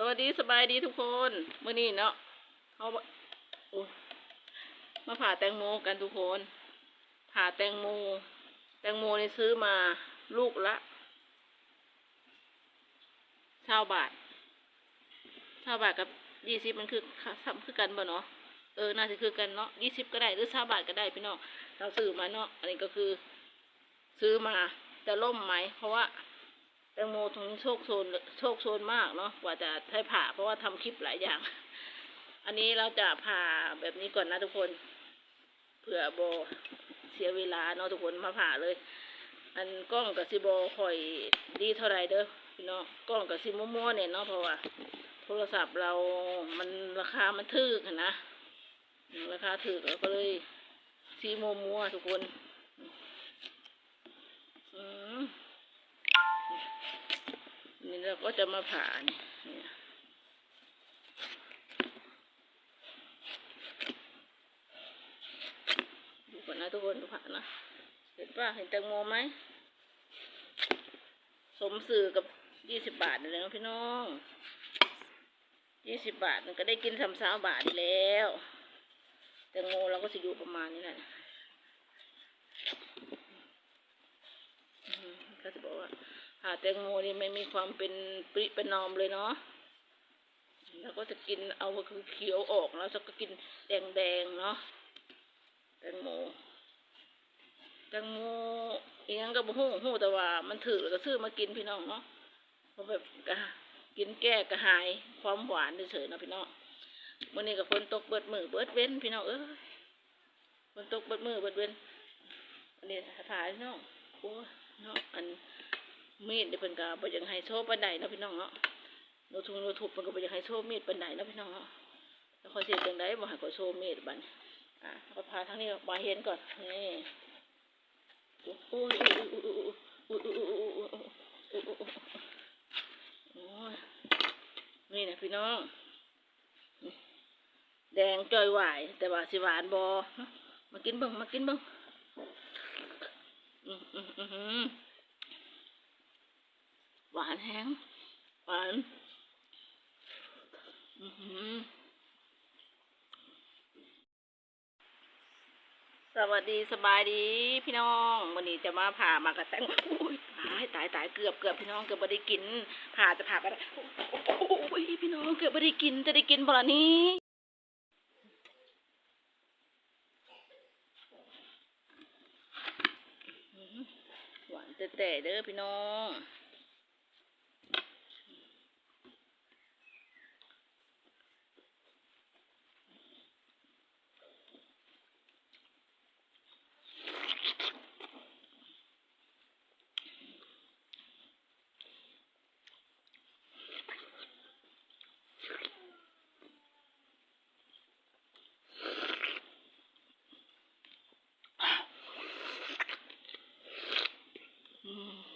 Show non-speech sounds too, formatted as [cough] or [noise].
สวัสดีสบายดีทุกคนเมื่อนี้เนาะเขาโอ้มาผ่าแตงโมกันทุกคน ผ่าแตงโม แตงโมนี่ซื้อมาลูกละเช้าบาทเช้าบาทกับยี่สิบมันคือซ้ำคือกันบ่เนาะเออน่าจะคือกันเนาะยี่สิบก็ได้หรือเช้าบาทก็ได้พี่น้องเราซื้อมาเนาะอันนี้ก็คือ ซื้อมาจะล่มไหมเพราะว่า ตงโมตรงนี้โชคโซนโชคโซนมากเนาะกว่าจะให้ผ่า เพราะว่าทำคลิปหลายอย่าง อันนี้เราจะผ่าแบบนี้ก่อนนะทุกคนเผื่อโบเสียเวลาเนาะทุกคนมาผ่าเลย อันกล้องกับซิโบคอยดีเท่าไหรเด้อพี่น้องกล้องกับซิมัวๆเนี่ยเนาะเพราะว่า โทรศัพท์เรามันราคามันถึกอนะราคาถึกแล้วก็เลยซีมัวๆทุกคน เราก็จะมาผ่าเนี่ยเนี่ยดูก่อนนะทุกคนดูผ่านะ เห็นป่ะเห็นแตงโมไหม สมสื่อกับยี่สิบบาทเลยนะพี่น้องยี่สิบบาทมันก็ได้กินสามสาบาทอยู่แล้ว แตงโมเราก็จะอยู่ประมาณนี้แหละก็จะบอกว่า หาแตงโมนี่ไม่มีความเป็นปริเป็นนอมเลยเนาะแล้วก็จะกินเอาคือเขียวออกแล้วก็กินแดงแดงๆเนาะแตงโมแตงโมอีกอย่างก็บ่ฮู้ฮู้แต่ว่า มันถือก็ซื้อมากินพี่น้องเนาะเพราะแบบกะกินแก้กระหายความหวานเฉยๆนะพี่น้องมื้อนี้ก็ฝนตกเบิดมือเบิดเว้นพี่น้องเอ้ยฝนตกเบิดมือเบิดเว้นอันนี้ถ่ายพี่น้องโอ้ยเนาะอัน มีดเดี๋ยวเพิ่นก็บ่อยังให้โชว์ปานใดเนาะพี่น้องเนาะโนทุงโนทุบเพิ่นก็บ่อยังให้โชว์มีดปานใดเนาะพี่น้องเนาะแล้วเขาสิเฮ็ดจังไดบ่ให้ขาโชว์มีดบัดนี้อะเอาพาทางนี้มาเห็นก่อนนี่โอ้ยโอ้ยโอ้ยโอ้ยโอ้ยโอ้ยโอ้ยโอ้ยโอ้ยโอ้ยโอ้ยโอ้ยนี่นะพี่น้องนี่แดงจ่อยหวายแต่ว่าสิหวานบ่มากินเบิ่งมากินเบิ่งอืมอืมอืมอืมหวานแห้งหวานอือหือสวัสดีสบายดีพี่น้องวันนี้จะมาผ่ามากระแตงอุ้ยตายตายตายเกือบเกือบพี่น้องเกือบไม่ได้กิน ผ่าจะผ่าไปได้โอ้ยพี่น้องเกือบไม่ได้กินจะได้กินบ่ละนี้อื้อหือหวานแต่แต่เด้อพี่น้อง Mm. [sighs] [sighs]